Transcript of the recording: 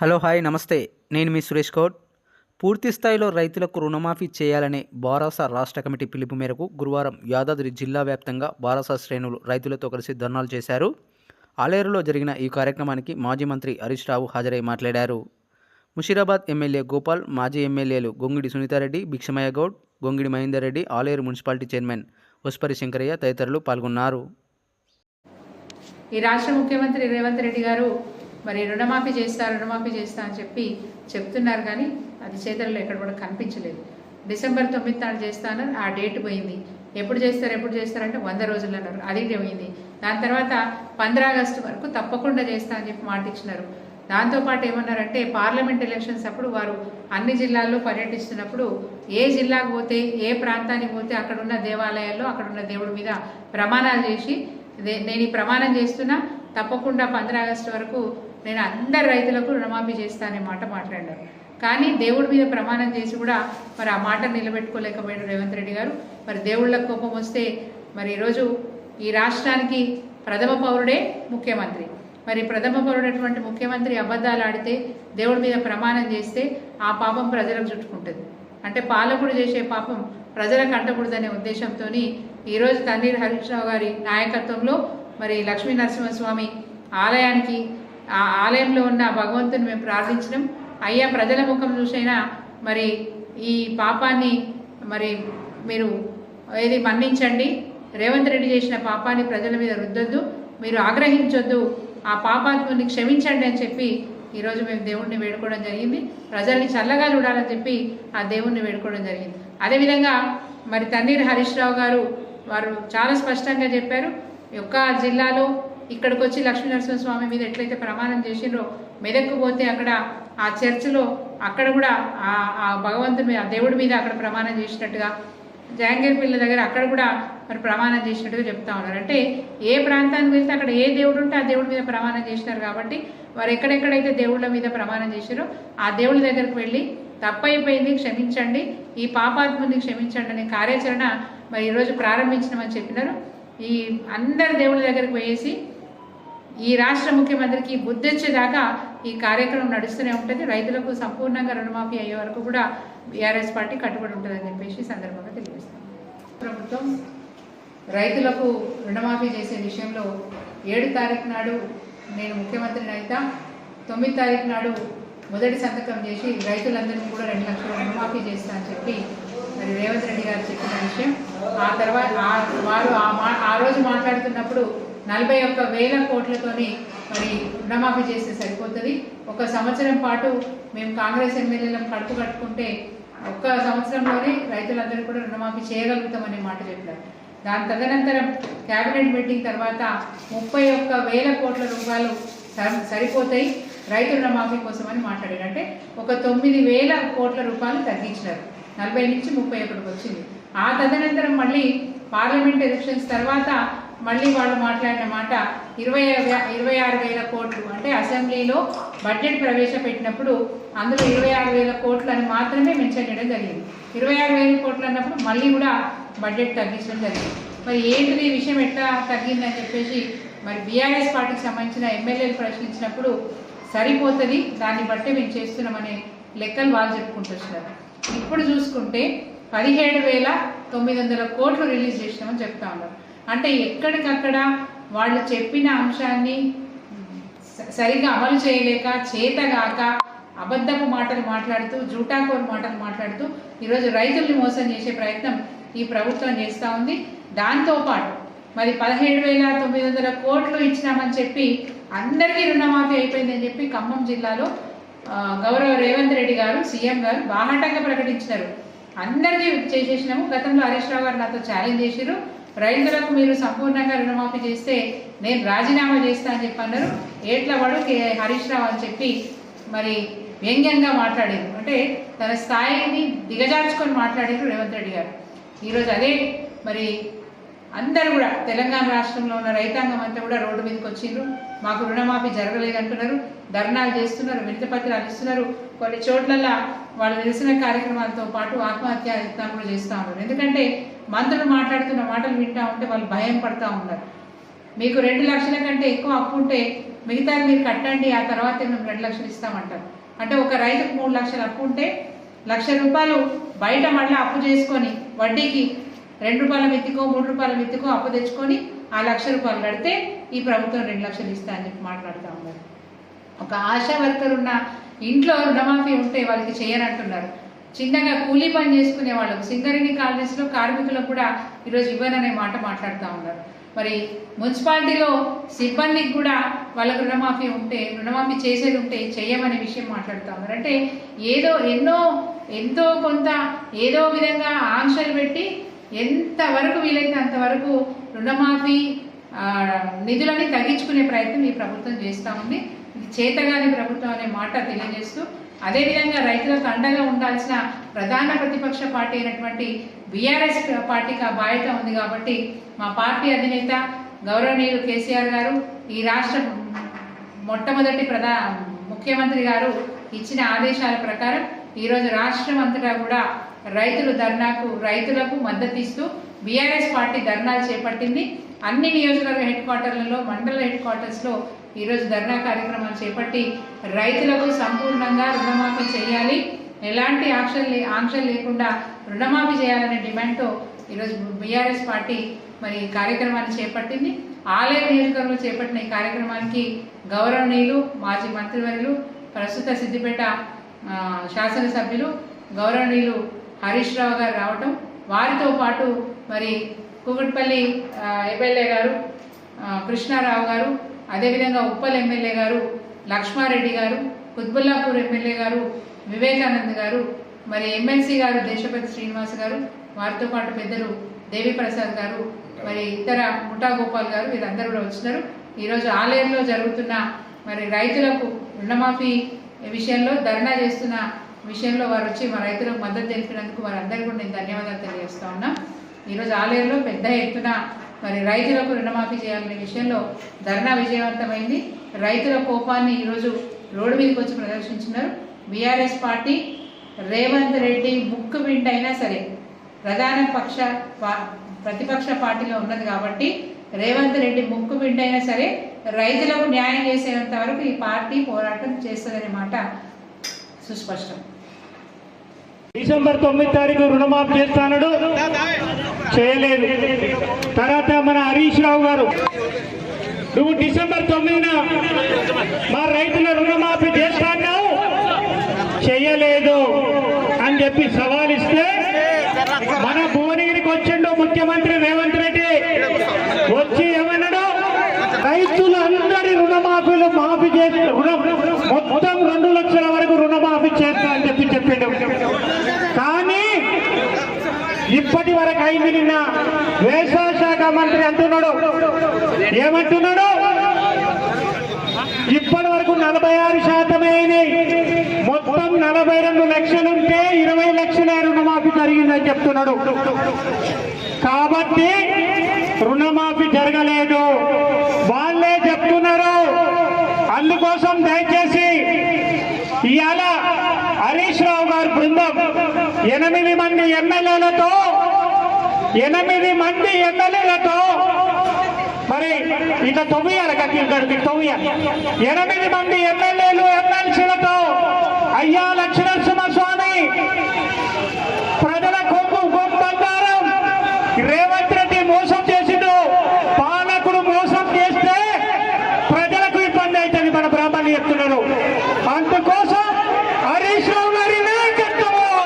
Hello hi నమస్తే. నేను మీ సురేష్ కౌడ్ పూర్తి స్థాయిలో రైతులకు రుణమాఫీ చేయాలనే బారాసా రాష్ట్ర కమిటీ పిలుపు మేరకు గురువారం యాదాద్రి జిల్లా వ్యాప్తంగా బారాసా శ్రేణులు రైతులతో కలిసి ధర్నాలు చేశారు. ఆలేరులో జరిగిన ఈ కార్యక్రమానికి మాజీ మంత్రి హరీష్ రావు హాజరై మాట్లాడారు. ముషీరాబాద్ ఎమ్మెల్యే గోపాల్ మాజీ ఎమ్మెల్యేలు గొంగిడి సునీతారెడ్డి భిక్షమయ్య గౌడ్ గొంగిడి మహేందర్ రెడ్డి ఆలేరు మున్సిపాలిటీ చైర్మన్ వస్పరి శంకరయ్య తదితరులు పాల్గొన్నారు. ఈ రాష్ట్ర ముఖ్యమంత్రి రేవంత్ రెడ్డి గారు మరి రుణమాఫీ చేస్తా రుణమాఫీ చేస్తా అని చెప్పి చెప్తున్నారు కానీ అది చేతల్లో ఎక్కడ కూడా కనిపించలేదు. డిసెంబర్ తొమ్మిది నాడు చేస్తాను ఆ డేట్ పోయింది. ఎప్పుడు చేస్తారు ఎప్పుడు చేస్తారంటే వంద రోజులు అన్నారు. అది పోయింది దాని తర్వాత పంద్ర ఆగస్టు వరకు తప్పకుండా చేస్తా అని చెప్పి మాట ఇచ్చినారు. దాంతోపాటు ఏమన్నారంటే పార్లమెంట్ ఎలక్షన్స్ అప్పుడు వారు అన్ని జిల్లాల్లో పర్యటిస్తున్నప్పుడు ఏ జిల్లాకు పోతే ఏ ప్రాంతానికి పోతే అక్కడున్న దేవాలయాల్లో అక్కడున్న దేవుడి మీద ప్రమాణాలు చేసి నేను ఈ ప్రమాణం చేస్తున్నా తప్పకుండా పంద్ర ఆగస్టు వరకు నేను అందరు రైతులకు రుణమాఫీ చేస్తాననే మాట మాట్లాడారు. కానీ దేవుడి మీద ప్రమాణం చేసి కూడా మరి ఆ మాట నిలబెట్టుకోలేకపోయాడు రేవంత్ రెడ్డి గారు. మరి దేవుళ్ళ కోపం వస్తే మరి ఈరోజు ఈ రాష్ట్రానికి ప్రథమ పౌరుడే ముఖ్యమంత్రి. మరి ప్రథమ పౌరుడటువంటి ముఖ్యమంత్రి అబద్ధాలు ఆడితే దేవుడి మీద ప్రమాణం చేస్తే ఆ పాపం ప్రజలకు చుట్టుకుంటుంది. అంటే పాలకుడు చేసే పాపం ప్రజలకు అంటకూడదనే ఉద్దేశంతో ఈరోజు తన్నీర్ హరీష్ రావు గారి నాయకత్వంలో మరి లక్ష్మీ నరసింహస్వామి ఆలయానికి ఆ ఆలయంలో ఉన్న భగవంతుని మేము ప్రార్థించడం. అయ్యా ప్రజల ముఖం చూసైనా మరి ఈ పాపాన్ని మరి మీరు ఏది మన్నించండి. రేవంత్ రెడ్డి చేసిన పాపాన్ని ప్రజల మీద రుద్దొద్దు. మీరు ఆగ్రహించొద్దు. ఆ పాపాత్ముని క్షమించండి అని చెప్పి ఈరోజు మేము దేవుణ్ణి వేడుకోవడం జరిగింది. ప్రజల్ని చల్లగా చూడాలని చెప్పి ఆ దేవుణ్ణి వేడుకోవడం జరిగింది. అదేవిధంగా మరి తన్నీర్ హరీష్ రావు గారు వారు చాలా స్పష్టంగా చెప్పారు. యొక్క ఒక్క జిల్లాలో ఇక్కడికి వచ్చి లక్ష్మీనరసింహస్వామి మీద ఎట్లయితే ప్రమాణం చేసిండ్రో మెదక్కు పోతే అక్కడ ఆ చర్చిలో అక్కడ కూడా ఆ ఆ భగవంతుని మీద ఆ దేవుడి మీద అక్కడ ప్రమాణం చేసినట్టుగా జాంగీర్ పిల్ల దగ్గర అక్కడ కూడా మరి ప్రమాణం చేసినట్టుగా చెప్తా ఉన్నారు. అంటే ఏ ప్రాంతానికి వెళ్తే అక్కడ ఏ దేవుడు ఉంటే ఆ దేవుడి మీద ప్రమాణం చేసినారు కాబట్టి వారు ఎక్కడెక్కడైతే దేవుళ్ళ మీద ప్రమాణం చేశారో ఆ దేవుడి దగ్గరికి వెళ్ళి తప్పైపోయింది క్షమించండి ఈ పాపాత్ముని క్షమించండి అనే కార్యాచరణ మరి ఈరోజు ప్రారంభించినామని చెప్పినారు. ఈ అందరి దేవుళ్ళ దగ్గరికి పోయేసి ఈ రాష్ట్ర ముఖ్యమంత్రికి బుద్ధి వచ్చేదాకా ఈ కార్యక్రమం నడుస్తూనే ఉంటుంది. రైతులకు సంపూర్ణంగా రుణమాఫీ అయ్యే వరకు కూడా బీఆర్ఎస్ పార్టీ కట్టుబడి ఉంటుందని చెప్పేసి సందర్భంగా తెలియజేస్తాం. ప్రభుత్వం రైతులకు రుణమాఫీ చేసే విషయంలో ఏడు తారీఖు నాడు నేను ముఖ్యమంత్రిని అయితే తొమ్మిది తారీఖు నాడు మొదటి సంతకం చేసి రైతులందరినీ కూడా రెండు లక్షల రుణమాఫీ చేస్తా అని చెప్పి మరి రేవంత్ రెడ్డి గారు చెప్పిన విషయం. ఆ తర్వాత వారు ఆ మా ఆ రోజు మాట్లాడుతున్నప్పుడు నలభై ఒక్క వేల కోట్లతోని మరి రుణమాఫీ చేస్తే సరిపోతుంది. ఒక సంవత్సరం పాటు మేము కాంగ్రెస్ ఎమ్మెల్యేలను కడుపు కట్టుకుంటే ఒక్క సంవత్సరంలోనే రైతులందరూ కూడా రుణమాఫీ చేయగలుగుతామనే మాట చెప్పారు. దాని తదనంతరం కేబినెట్ మీటింగ్ తర్వాత ముప్పై ఒక్క వేల కోట్ల రూపాయలు సరిపోతాయి రైతు రుణమాఫీ కోసమని మాట్లాడారు. అంటే ఒక తొమ్మిది వేల కోట్ల రూపాయలు తగ్గించినారు. నలభై నుంచి ముప్పై ఒకటికి వచ్చింది. ఆ తదనంతరం మళ్ళీ పార్లమెంట్ ఎలక్షన్స్ తర్వాత మళ్ళీ వాళ్ళు మాట్లాడిన మాట ఇరవై ఇరవై ఆరు వేల కోట్లు. అంటే అసెంబ్లీలో బడ్జెట్ ప్రవేశపెట్టినప్పుడు అందులో ఇరవై ఆరు వేల కోట్లు అని మాత్రమే మెన్షన్ చేయడం జరిగింది. ఇరవై ఆరు వేల కోట్లు అన్నప్పుడు మళ్ళీ కూడా బడ్జెట్ తగ్గించడం జరిగింది. మరి ఏంటిది ఈ విషయం ఎట్లా తగ్గిందని చెప్పేసి మరి బీఆర్ఎస్ పార్టీకి సంబంధించిన ఎమ్మెల్యేలు ప్రశ్నించినప్పుడు సరిపోతుంది దాన్ని బట్టి మేము చేస్తున్నామనే లెక్కలు వాళ్ళు చెప్పుకుంటూ వచ్చినారు. ఇప్పుడు చూసుకుంటే పదిహేడు వేల తొమ్మిది వందల కోట్లు రిలీజ్ చేసినామని చెప్తా ఉన్నారు. అంటే ఎక్కడికక్కడ వాళ్ళు చెప్పిన అంశాన్ని సరిగ్గా అమలు చేయలేక చేతగాక అబద్ధపు మాటలు మాట్లాడుతూ జూటాకోరు మాటలు మాట్లాడుతూ ఈరోజు రైతుల్ని మోసం చేసే ప్రయత్నం ఈ ప్రభుత్వం చేస్తూ ఉంది. దాంతోపాటు మరి పదిహేడు వేల తొమ్మిది వందల కోట్లు ఇచ్చినామని చెప్పి అందరికీ రుణమాఫీ అయిపోయిందని చెప్పి ఖమ్మం జిల్లాలో గౌరవ రేవంత్ రెడ్డి గారు సీఎం గారు బాహాటంగా ప్రకటించినారు. అందరికీ చేసేసినాము. గతంలో హరీష్ రావు గారు నాతో ఛాలెంజ్ చేసిరు రైతులకు మీరు సంపూర్ణంగా రుణమాఫీ చేస్తే నేను రాజీనామా చేస్తా అని చెప్పి అన్నారు. ఏట్ల వాడు కే- హరీష్ రావు అని చెప్పి మరి వ్యంగ్యంగా మాట్లాడారు. అంటే తన స్థాయిని దిగజార్చుకొని మాట్లాడారు రేవంత్ రెడ్డి గారు. ఈరోజు అదే మరి అందరూ కూడా తెలంగాణ రాష్ట్రంలో ఉన్న రైతాంగం అంతా కూడా రోడ్డు మీదకి వచ్చిండ్రు. మాకు రుణమాఫీ జరగలేదు అంటున్నారు. ధర్నాలు చేస్తున్నారు వినతి పత్రాలు ఇస్తున్నారు. కొన్ని చోట్లల్లో వాళ్ళు నిరసన కార్యక్రమాలతో పాటు ఆత్మహత్య యత్నాలు కూడా చేస్తూ ఉన్నారు. ఎందుకంటే మంత్రులు మాట్లాడుతున్న మాటలు వింటా ఉంటే వాళ్ళు భయం పడతా ఉన్నారు. మీకు రెండు లక్షల కంటే ఎక్కువ అప్పు ఉంటే మిగతాది మీరు కట్టండి ఆ తర్వాత మేము రెండు లక్షలు ఇస్తామంటారు. అంటే ఒక రైతుకు మూడు లక్షలు అప్పు ఉంటే లక్ష రూపాయలు బయట మళ్ళీ అప్పు చేసుకొని వడ్డీకి రెండు రూపాయల మెత్తికో మూడు రూపాయల మెత్తికో అప్పు తెచ్చుకొని ఆ లక్ష రూపాయలు కడితే ఈ ప్రభుత్వం రెండు లక్షలు ఇస్తా అని చెప్పి మాట్లాడుతూ ఉన్నారు. ఒక ఆశా వర్కర్ ఉన్న ఇంట్లో రుణమాఫీ ఉంటే వాళ్ళకి చేయనంటున్నారు. చిన్నగా కూలీ పని చేసుకునే వాళ్ళకు సింగరేణి కాలనీస్లో కార్మికులకు కూడా ఈరోజు ఇవ్వననే మాట మాట్లాడుతూ ఉన్నారు. మరి మున్సిపాలిటీలో సిబ్బందికి కూడా వాళ్ళకు రుణమాఫీ ఉంటే రుణమాఫీ చేసేది ఉంటే చేయమనే విషయం మాట్లాడుతూ ఉన్నారు. అంటే ఏదో ఎన్నో ఎంతో కొంత ఏదో విధంగా ఆంక్షలు పెట్టి ఎంతవరకు వీలైతే అంతవరకు రుణమాఫీ నిధులని తగ్గించుకునే ప్రయత్నం ఈ ప్రభుత్వం చేస్తూ ఉంది. ఇది చేతగాని ప్రభుత్వం అనే మాట తెలియజేస్తూ అదేవిధంగా రైతులకు అండగా ఉండాల్సిన ప్రధాన ప్రతిపక్ష పార్టీ అయినటువంటి బీఆర్ఎస్ పార్టీకి ఆ బాధ్యత ఉంది కాబట్టి మా పార్టీ అధినేత గౌరవనీయులు కేసీఆర్ గారు ఈ రాష్ట్ర మొట్టమొదటి ప్రధా ముఖ్యమంత్రి గారు ఇచ్చిన ఆదేశాల ప్రకారం ఈరోజు రాష్ట్రం అంతటా కూడా రైతులు ధర్నాకు రైతులకు మద్దతు ఇస్తూ బీఆర్ఎస్ పార్టీ ధర్నాలు చేపట్టింది. అన్ని నియోజకవర్గ హెడ్ క్వార్టర్లలో మండల హెడ్ క్వార్టర్స్లో ఈరోజు ధర్నా కార్యక్రమాలు చేపట్టి రైతులకు సంపూర్ణంగా రుణమాఫీ చేయాలి. ఎలాంటి ఆంక్షలు లే- ఆంక్షలు లేకుండా రుణమాఫీ చేయాలనే డిమాండ్తో ఈరోజు బీఆర్ఎస్ పార్టీ మరి కార్యక్రమాన్ని చేపట్టింది. ఆలయ నియోజకవర్గంలో చేపట్టిన ఈ కార్యక్రమానికి గౌరవనీయులు మాజీ మంత్రివర్యులు ప్రస్తుత సిద్దిపేట శాసనసభ్యులు గౌరవనీయులు హరీష్ రావు గారు రావటం. వారితో పాటు మరి కూకట్పల్లి ఎమ్మెల్యే గారు కృష్ణారావు గారు అదేవిధంగా ఉప్పల్ ఎమ్మెల్యే గారు లక్ష్మారెడ్డి గారు కుత్బుల్లాపూర్ ఎమ్మెల్యే గారు వివేకానంద్ గారు మరి ఎమ్మెల్సీ గారు దేశపతి శ్రీనివాస్ గారు వారితో పాటు పెద్దలు దేవిప్రసాద్ గారు మరి ఇతర ముఠా గోపాల్ గారు వీరందరూ కూడా వచ్చినారు. ఈరోజు ఆలయంలో జరుగుతున్న మరి రైతులకు రుణమాఫీ విషయంలో ధర్నా చేస్తున్న విషయంలో వారు వచ్చి మా రైతులకు మద్దతు తెలిపినందుకు వారందరికీ కూడా నేను ధన్యవాదాలు తెలియజేస్తా ఉన్నా. ఈరోజు ఆలయంలో పెద్ద ఎత్తున మరి రైతులకు రుణమాఫీ చేయాలనే విషయంలో ధర్నా విజయవంతమైంది. రైతుల కోపాన్ని ఈరోజు రోడ్డు మీదకి వచ్చి ప్రదర్శించినారు. బీఆర్ఎస్ పార్టీ రేవంత్ రెడ్డి ముక్కు వింటైనా సరే ప్రధాన పక్ష ప్రతిపక్ష పార్టీలో ఉన్నది కాబట్టి రేవంత్ రెడ్డి ముక్కు వింటైనా సరే రైతులకు న్యాయం చేసేంత వరకు ఈ పార్టీ పోరాటం చేస్తుందనే మాట సుస్పష్టం. డిసెంబర్ తొమ్మిది తారీఖు రుణమాఫీ చేస్తానడు. చేయలేదు. తర్వాత మన హరీష్ రావు గారు నువ్వు డిసెంబర్ తొమ్మిదిన మా రైతుల రుణమాఫీ చేస్తాను చేయలేదు అని చెప్పి సవాల్ ఇస్తే మన భువనగిరికి వచ్చిండు ముఖ్యమంత్రి రేవంత్ రెడ్డి. వచ్చి ఏమన్నాడు? రైతులందరి రుణమాఫీ మాఫీ చేసి రుణం మొత్తం రెండు లక్షల వరకు రుణమాఫీ చేస్తా అని చెప్పి చెప్పిండు కానీ ఇప్పటి వరకు అయింది నిన్న. వ్యవసాయ శాఖ మంత్రి అంటున్నాడు. ఏమంటున్నాడు? ఇప్పటి వరకు నలభై ఆరు శాతమే అయినాయి. మొత్తం నలభై రెండు లక్షలుంటే ఇరవై లక్షల రుణమాఫీ జరిగిందని చెప్తున్నాడు. కాబట్టి రుణమాఫీ జరగలేదు. వాళ్ళే చెప్తున్నారు. అందుకోసం దయచేసి ఇవాళ హరీష్ రావు గారు బృందం ఎనిమిది మంది ఎమ్మెల్యేలతో ఎనిమిది మంది ఎమ్మెల్యేలతో మరి ఇట్లా తొవ్వియాలి కట్టిన గడిపి తొవ్వియాలి. ఎనిమిది మంది ఎమ్మెల్యేలు ఎమ్మెల్సీలతో అయ్యా లక్ష్మణ